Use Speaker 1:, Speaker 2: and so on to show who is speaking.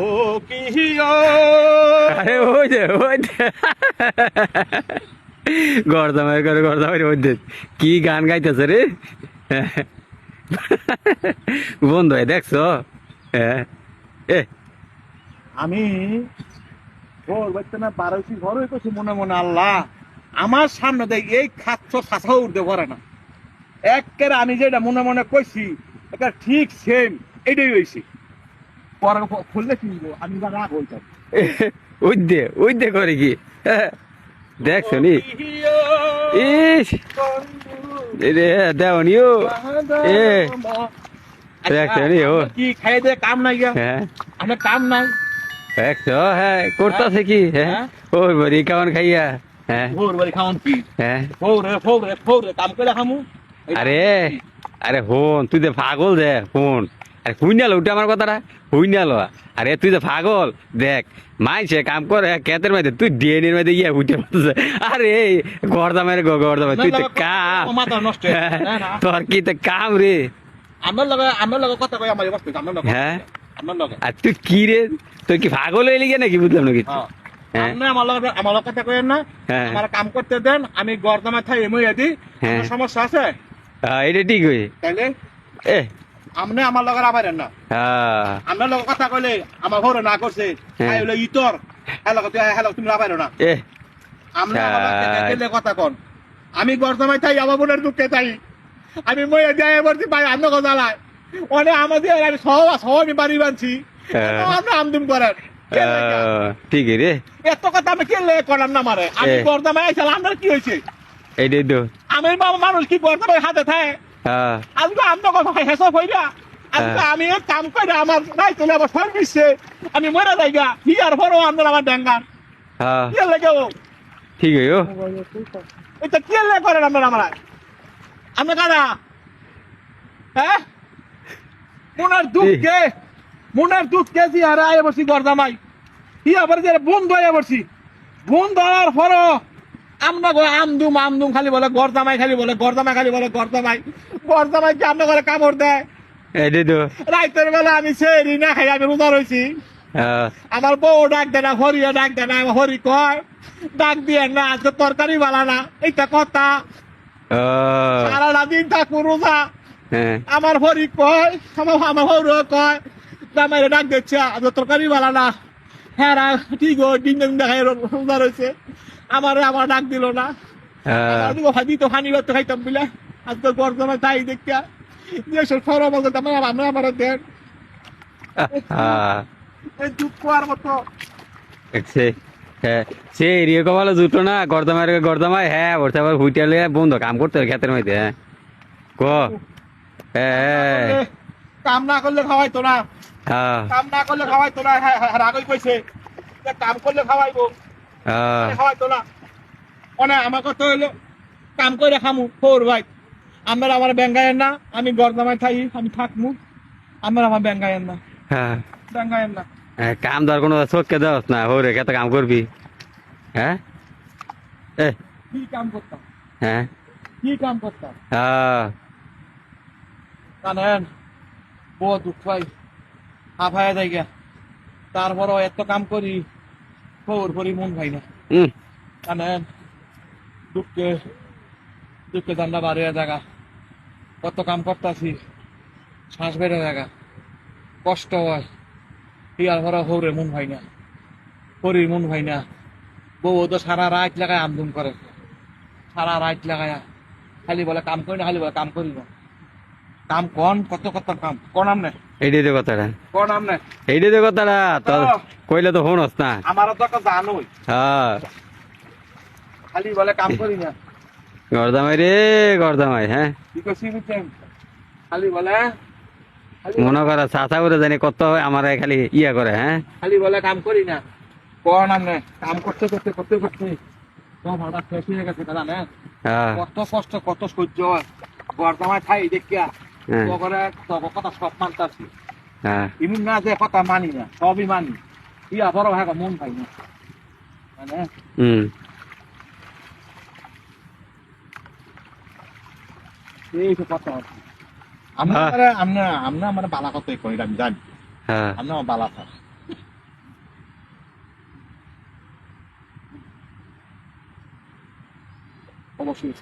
Speaker 1: ও কিও
Speaker 2: আরে ওই যে ওই যে। করে গর্দামাই কি গান গাইতেছে রে? বন্ধু এ দেখছ? হ্যাঁ। এ।
Speaker 1: আমি ঘর না বারোশি ঘর মনে মনে আল্লাহ আমার সামনে দেখ এই খাচ্ছ খাসাও উঠতে পারে না। আমি যেটা মনে মনে কইছি এটা ঠিক সেম এটাই হয়েছে পরে খুললে কিনবো আমি যা রাগ হইতাম
Speaker 2: ওই দে ওই দে করে কি? দেখছ নি ইস! রে এ দেখছ নি ও।
Speaker 1: কি খাই দে কাম নাই গিয়া?
Speaker 2: হ্যাঁ।
Speaker 1: আমার কাম নাই।
Speaker 2: দেখছ হ্যাঁ করতেছে কি? হ্যাঁ।
Speaker 1: হ্যাঁ?
Speaker 2: বড়ি কেমন খাইয়া? হ্যাঁ।
Speaker 1: ভোর বাড়ি খাওয়ান কি?
Speaker 2: হ্যাঁ।
Speaker 1: ফৌরে ফৌরে ফৌরে কাম করে খামু
Speaker 2: আরে আরে হন তুই যে পাগল দে হন আরে হুইনালো উঠে আমার কথাটা। হুইনালো আরে তুই যে পাগল দেখ মাইছে কাম করে কেতের মধ্যে তুই ডেনের মধ্যে ইয়ে উঠে পড়তেছে আরে গর্দা মেরে গো গর্দা মেরে তুই তো কাম। তোর কি তো কাম রে?
Speaker 1: আমার লগে আমার লগে কথা কই আমার বসতে আমার লগে।
Speaker 2: হ্যাঁ?
Speaker 1: আমার লগে।
Speaker 2: আর তুই কি রে? তুই কি পাগল হয়ে গিয়ে নাকি বুঝলাম না কিছু?
Speaker 1: হ্যাঁ।
Speaker 2: হ্যাঁ?
Speaker 1: আমার লগে আমার লগে কথা কইেন না।
Speaker 2: হ্যাঁ।
Speaker 1: আমার কাম করতে দেন আমি গর্দমা থাই এমই আদি। সমস্যা আছে?
Speaker 2: এটা ঠিক হয়ে
Speaker 1: তাইলে?
Speaker 2: এ
Speaker 1: আপনি আমার লগে আবারেন না
Speaker 2: হ্যাঁ।
Speaker 1: লগে কথা কইলে আমার ঘরে না করছে।
Speaker 2: হ্যাঁ।
Speaker 1: তাই হলো ইতর। হ্যালো তুই হ্যালো তুমি আবারো না
Speaker 2: এ
Speaker 1: আমার
Speaker 2: আচ্ছা।
Speaker 1: কথা কোন। আমি গর্দমাই থাই আমার বোনের দুঃখে তাই। আমি মই দেয় বলছি ভাই আন্ন কথা লাই। অনেক আমাদের আমি সব সব আমি বাড়ি বানছি।
Speaker 2: হ্যাঁ।
Speaker 1: আপনি আমদুম করেন? কে লাগে?
Speaker 2: আহ, ঠিক রে।
Speaker 1: এত কথা আমি কেলে করাম না মারে? আমি। গর্দমাই আইসাল আপনার কি হয়েছে
Speaker 2: এইটাই তো।
Speaker 1: আমি বাবা মানুষ কি গর্দমাই হাতে থাকে
Speaker 2: হ্যাঁ
Speaker 1: আজকে আপনার কথা হেসব হইলা আজকে
Speaker 2: হ্যাঁ।
Speaker 1: আমি এক কাম করে আমার নাই চলে আবার সর দিচ্ছে আমি মরে যাইগা হিয়ার পরও আপনার আমার ডেঙ্গান
Speaker 2: হ্যাঁ।
Speaker 1: কি লাগে ও
Speaker 2: ঠিক হয়ে ও।
Speaker 1: এটা কি লে করেন আপনার আমার আপনি কারা? হ্যাঁ? মনের দুঃখে মনের দুঃখে যে হারা আয় বসি গর্দামাই? ই আবার যে বন্ধু আয় বসি। বন্ধু হওয়ার পরও আমরা গো আমদুম আমদুম খালি বলে গর্দামাই খালি বলে গর্দামাই খালি বলে গর্দামাই গর্দামাই কি আপনার ঘরে কামড় দেয়?
Speaker 2: তো।
Speaker 1: রাইতের বেলা আমি না খাই আমি রোজা রয়েছি আমার বউ ডাক দেয় না হরিও ডাক দেয় না হরি কয় ডাক দিয়ে না আজকে তরকারি বালা না এইটা কথা। সারাটা দিন থাকব রোজা।
Speaker 2: হ্যাঁ।
Speaker 1: আমার হরি কয় আমার আমার হরু কয় ডাক দিচ্ছে আজকে তরকারি বালা না। হ্যাঁ ঠিক দিন দিন দেখাই রোজা রয়েছে আমার আমার ডাক দিল না।
Speaker 2: হ্যাঁ।
Speaker 1: আমার দিকে ভাজি তো হানি ভাত খাইতাম বিলা আজকে গরজমা তাই দেখা যে সব সরব বলতে আমার আমার দেন।
Speaker 2: হ্যাঁ।
Speaker 1: দুঃখ আর মতো
Speaker 2: সে হ্যাঁ। এরিয়া কমালো জুটো না গর্দামায় গর্দামায় হ্যাঁ ওর আবার হুইটালে বন্ধ কাম করতে হবে ক্ষেতের মধ্যে হ্যাঁ। ক। হ্যাঁ
Speaker 1: কাম না করলে খাওয়াইতো না।
Speaker 2: হ্যাঁ।
Speaker 1: কাম না করলে খাওয়াইতো না হ্যাঁ হ্যাঁ রাগই কইছে। কাম করলে খাওয়াইবো। খাওয়াইতো না অনে আমার কথা হইল কাম করে খামু ফোর ভাই। আমার আমার ব্যাঙ্গায়েন না আমি গরদামায় আমি থাকমু। আমার আমার ব্যাঙ্গায়েন না।
Speaker 2: হ্যাঁ।
Speaker 1: না।
Speaker 2: কাম ধর কোনো চোখকে দেওয়াস না হরে কত কাম করবি। হ্যাঁ? এ।
Speaker 1: কি কাম করতাম?
Speaker 2: হ্যাঁ?
Speaker 1: কি কাম করতাম?
Speaker 2: হ্যাঁ
Speaker 1: বউ দুঃখ পাই। তারপরও এত কাম করি। ফোর করি মন ভাই না জানেন দুঃখে দুঃখে দান্ডা বাড়ে জায়গা কত কাম করতাছি? শ্বাস বেড়ে জায়গা কষ্ট হয়। হিয়ার ভরা হৌরে মন ভাই না। হরির মন ভাই না। বউ তো সারা রাত লাগায় আমদুম করে। সারা রাত লাগায়। খালি বলে কাম করি না খালি বলে কাম করি না। কাম কন কত কত কাম? কোন আমনে
Speaker 2: এইটাই তো কথাটা।
Speaker 1: কোন
Speaker 2: এইটাই তো কথাটা
Speaker 1: তো।
Speaker 2: কইলে তো ফোনস না।
Speaker 1: আমারও তো জানোই।
Speaker 2: হ্যাঁ।
Speaker 1: খালি বলে কাম করি না।
Speaker 2: গর্দামাই রে গর্দামাই হ্যাঁ।
Speaker 1: কি খালি বলে
Speaker 2: মনে করা চাচা করে জানি কত হয় আমার খালি ইয়া করে হ্যাঁ।
Speaker 1: খালি বলে কাম করি না। কোন আমনে কাম করতে করতে করতে করতে। শেষ হয়ে গেছে দাদা না।
Speaker 2: হ্যাঁ।
Speaker 1: কত কষ্ট কত সহ্য হয়। বর্তমানে খাই দেখিয়া।
Speaker 2: হ্যাঁ।
Speaker 1: কথা সব
Speaker 2: হ্যাঁ।
Speaker 1: না যে কথা মানি না মন। মানে? কথা
Speaker 2: হ্যাঁ।
Speaker 1: আমার বালা কথাই আমি জানি। আমার বালা থাকি অবশ্যই